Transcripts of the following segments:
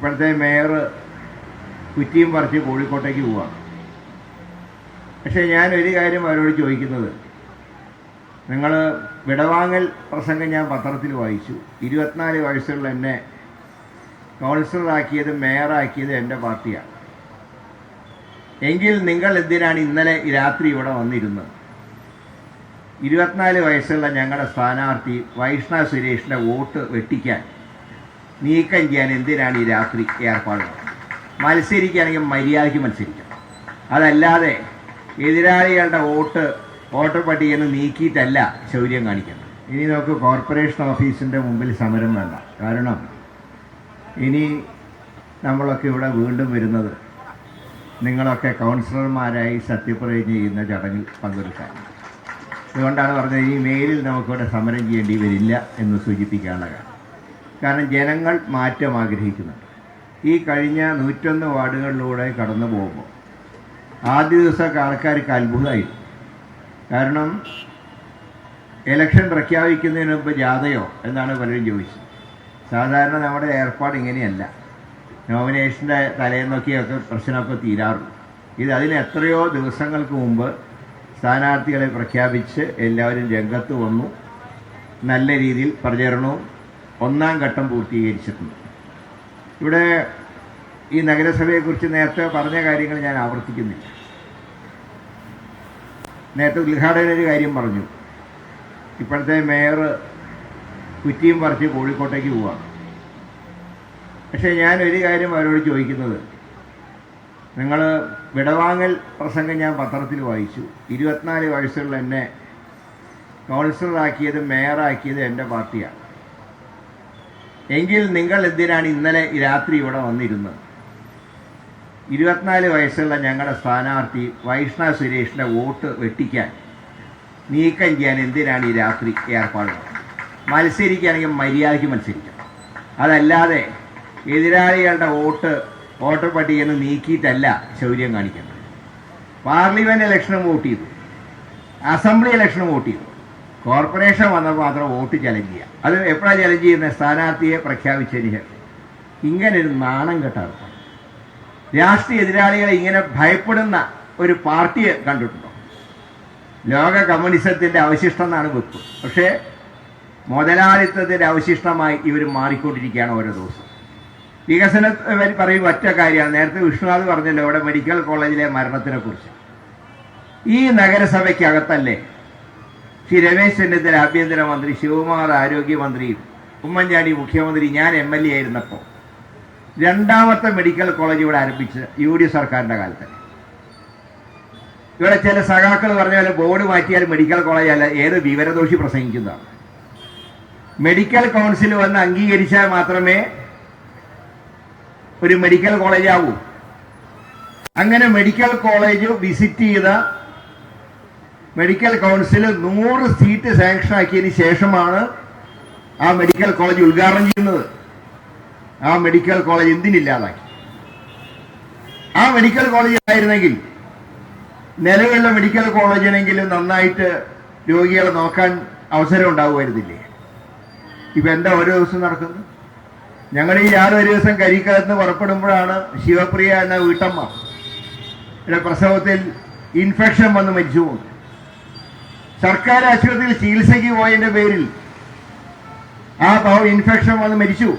ഇപ്പോഴത്തെ മേയർ കുറ്റിയും പറിച്ച് കോഴിക്കോട്ടേക്ക് പോവാണ് പക്ഷേ ഞാൻ ഒരു കാര്യം അവരോട് ചോദിക്കുന്നത്. നിങ്ങൾ വിടവാങ്ങൽ പ്രസംഗം ഞാൻ പത്രത്തിൽ വായിച്ചു. ഇരുപത്തിനാല് വയസ്സുള്ള എന്നെ കൗൺസിലറാക്കിയതും മേയറാക്കിയതും എന്റെ പാർട്ടിയാണ്. എങ്കിൽ നിങ്ങൾ എന്തിനാണ് ഇന്നലെ രാത്രി ഇവിടെ വന്നിരുന്നത്? ഇരുപത്തിനാല് വയസ്സുള്ള ഞങ്ങളുടെ സ്ഥാനാർത്ഥി വൈഷ്ണവ് സുരേഷിന്റെ വോട്ട് വെട്ടിക്കാൻ നീക്കം ചെയ്യാൻ എന്തിനാണ് ഈ രാത്രി ഏർപ്പാടുകൾ മത്സരിക്കുകയാണെങ്കിൽ മര്യാദയ്ക്ക് മത്സരിക്കണം അതല്ലാതെ എതിരാളികളുടെ വോട്ട് വോട്ടർ പട്ടികയിൽ നിന്ന് നീക്കിയിട്ടല്ല ശൗര്യം കാണിക്കുന്നത്. ഇനി നമുക്ക് കോർപ്പറേഷൻ ഓഫീസിന്റെ മുമ്പിൽ സമരം വേണ്ട. കാരണം ഇനി നമ്മളൊക്കെ ഇവിടെ വീണ്ടും വരുന്നത് നിങ്ങളൊക്കെ കൗൺസിലർമാരായി സത്യപ്രതിജ്ഞ ചെയ്യുന്ന ചടങ്ങിൽ പങ്കെടുക്കാൻ. അതുകൊണ്ടാണ് പറഞ്ഞത് ഈ മേലിൽ നമുക്കിവിടെ സമരം ചെയ്യേണ്ടി വരില്ല എന്ന് സൂചിപ്പിക്കാനുള്ള കാരണം. കാരണം ജനങ്ങൾ മാറ്റം ആഗ്രഹിക്കുന്നുണ്ട്. ഈ കഴിഞ്ഞ നൂറ്റൊന്ന് വാർഡുകളിലൂടെ കടന്നു പോകുമ്പോൾ ആദ്യ ദിവസമൊക്കെ ആൾക്കാർക്ക് അത്ഭുതമായിരുന്നു. കാരണം ഇലക്ഷൻ പ്രഖ്യാപിക്കുന്നതിന് മുമ്പ് ജാഥയോ എന്നാണ് പലരും ചോദിച്ചത്. സാധാരണ നമ്മുടെ ഏർപ്പാട് ഇങ്ങനെയല്ല. നോമിനേഷന്റെ തലേന്നൊക്കെയൊക്കെ പ്രശ്നമൊക്കെ തീരാറുള്ളൂ ഇത് അതിന് എത്രയോ ദിവസങ്ങൾക്ക് മുമ്പ് സ്ഥാനാർത്ഥികളെ പ്രഖ്യാപിച്ച് എല്ലാവരും രംഗത്ത് വന്നു. നല്ല രീതിയിൽ പ്രചരണവും ഒന്നാം ഘട്ടം പൂർത്തീകരിച്ചിട്ടുണ്ട്. ഇവിടെ ഈ നഗരസഭയെക്കുറിച്ച് നേരത്തെ പറഞ്ഞ കാര്യങ്ങൾ ഞാൻ ആവർത്തിക്കുന്നില്ല. നേരത്തെ ഉദ്ഘാടകനൊരു കാര്യം പറഞ്ഞു. ഇപ്പോഴത്തെ മേയർ കുറ്റിയും പറിച്ച് കോഴിക്കോട്ടേക്ക് പോവാണ്. പക്ഷേ ഞാൻ ഒരു കാര്യം അവരോട് ചോദിക്കുന്നത്. നിങ്ങൾ വിടവാങ്ങൽ പ്രസംഗം ഞാൻ പത്രത്തിൽ വായിച്ചു. ഇരുപത്തിനാല് വയസ്സുള്ള എന്നെ കൗൺസിലറാക്കിയതും മേയറാക്കിയതും എന്റെ പാർട്ടിയാണ്. എങ്കിൽ നിങ്ങൾ എന്തിനാണ് ഇന്നലെ രാത്രി ഇവിടെ വന്നിരുന്നത്? ഇരുപത്തിനാല് വയസ്സുള്ള ഞങ്ങളുടെ സ്ഥാനാർത്ഥി വൈഷ്ണവ് സുരേഷിന്റെ വോട്ട് വെട്ടിക്കാൻ നീക്കം ചെയ്യാൻ എന്തിനാണ് ഈ രാത്രി ഏർപ്പാട് മത്സരിക്കുകയാണെങ്കിൽ മര്യാദയ്ക്ക് മത്സരിക്കാം. അതല്ലാതെ എതിരാളികളുടെ വോട്ട് വോട്ടർ പട്ടികയിൽ നിന്ന് നീക്കിയിട്ടല്ല ശൗര്യം കാണിക്കുന്നത് പാർലമെന്റ് ഇലക്ഷനും വോട്ട് ചെയ്തു. അസംബ്ലി ഇലക്ഷനും വോട്ട് ചെയ്തു. കോർപ്പറേഷൻ വന്നപ്പോൾ മാത്രം വോട്ട് ചലഞ്ച് ചെയ്യുക അത് എപ്പോഴാണ് ചലഞ്ച് ചെയ്യുന്നത് സ്ഥാനാർത്ഥിയെ പ്രഖ്യാപിച്ചതിന് ശേഷം. ഇങ്ങനെ ഒരു നാണം കെട്ട രാഷ്ട്രീയ എതിരാളികളെ ഇങ്ങനെ ഭയപ്പെടുന്ന ഒരു പാർട്ടിയെ കണ്ടിട്ടുണ്ടോ? ലോക കമ്മ്യൂണിസത്തിന്റെ അവശിഷ്ടം എന്നാണ് വെപ്പ്. പക്ഷേ മുതലാളിത്തത്തിന്റെ അവശിഷ്ടമായി ഇവർ മാറിക്കൊണ്ടിരിക്കുകയാണ് ഓരോ ദിവസം. വികസന പറയും ഒറ്റ കാര്യമാണ്. നേരത്തെ വിഷ്ണുനാഥ് പറഞ്ഞല്ലോ ഇവിടെ മെഡിക്കൽ കോളേജിലെ മരണത്തിനെ കുറിച്ച്. ഈ നഗരസഭയ്ക്കകത്തല്ലേ ശ്രീ രമേശ് ചെന്നിത്തല ആഭ്യന്തരമന്ത്രി ശിവകുമാർ ആരോഗ്യമന്ത്രിയും ഉമ്മൻചാണ്ടി മുഖ്യമന്ത്രി ഞാൻ എം എൽ എ ആയിരുന്നപ്പോൾ രണ്ടാമത്തെ മെഡിക്കൽ കോളേജ് ഇവിടെ ആരംഭിച്ച് യു ഡി സർക്കാരിന്റെ കാലത്ത് ഇവിടെ ചില സഖാക്കൾ പറഞ്ഞ പോലെ ബോർഡ് മാറ്റിയാൽ മെഡിക്കൽ കോളേജ് അല്ല ഏത് വിവരദോഷി പ്രസംഗിക്കുന്നതാണ്. മെഡിക്കൽ കൗൺസിൽ വന്ന് അംഗീകരിച്ചാൽ മാത്രമേ ഒരു മെഡിക്കൽ കോളേജ് ആവൂ. അങ്ങനെ മെഡിക്കൽ കോളേജ് വിസിറ്റ് ചെയ്ത മെഡിക്കൽ കൗൺസിൽ നൂറ് സീറ്റ് സാങ്ഷൻ ആക്കിയതിന് ശേഷമാണ് ആ മെഡിക്കൽ കോളേജ് ഉദ്ഘാടനം ചെയ്യുന്നത്. ആ മെഡിക്കൽ കോളേജ് എന്തിനില്ലാതാക്കി? ആ മെഡിക്കൽ കോളേജ് ആയിരുന്നെങ്കിൽ നിലവിലുള്ള മെഡിക്കൽ കോളേജിനെങ്കിലും നന്നായിട്ട് രോഗികളെ നോക്കാൻ അവസരം ഉണ്ടാവുമായിരുന്നില്ലേ? ഇപ്പൊ എന്താ ഓരോ ദിവസം നടക്കുന്നത്? ഞങ്ങൾ ഈ ആറ് ഒരു ദിവസം കരിക്കകത്ത് പുറപ്പെടുമ്പോഴാണ് ശിവപ്രിയ എന്ന വീട്ടമ്മ പ്രസവത്തിൽ ഇൻഫെക്ഷൻ വന്ന് മരിച്ചു പോകുന്നു സർക്കാർ ആശുപത്രിയിൽ ചികിത്സയ്ക്ക് പോയതിന്റെ പേരിൽ ആ പാവം ഇൻഫെക്ഷൻ വന്ന് മരിച്ചു.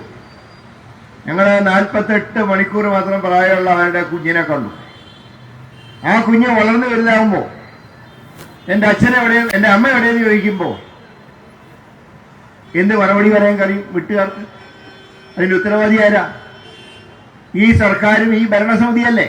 ഞങ്ങൾ നാൽപ്പത്തെട്ട് മണിക്കൂർ മാത്രം പ്രായമുള്ള അവരുടെ കുഞ്ഞിനെ കണ്ടു. ആ കുഞ്ഞ് വളർന്നു വലുതാകുമ്പോൾ എന്റെ അച്ഛൻ എവിടെയും എന്റെ അമ്മ എവിടെയെന്ന് ചോദിക്കുമ്പോൾ എന്ത് മറുപടി പറയാൻ കഴിയും വീട്ടുകാർക്ക്? അതിന്റെ ഉത്തരവാദിയാരാ ഈ സർക്കാരും ഈ ഭരണസമിതിയല്ലേ?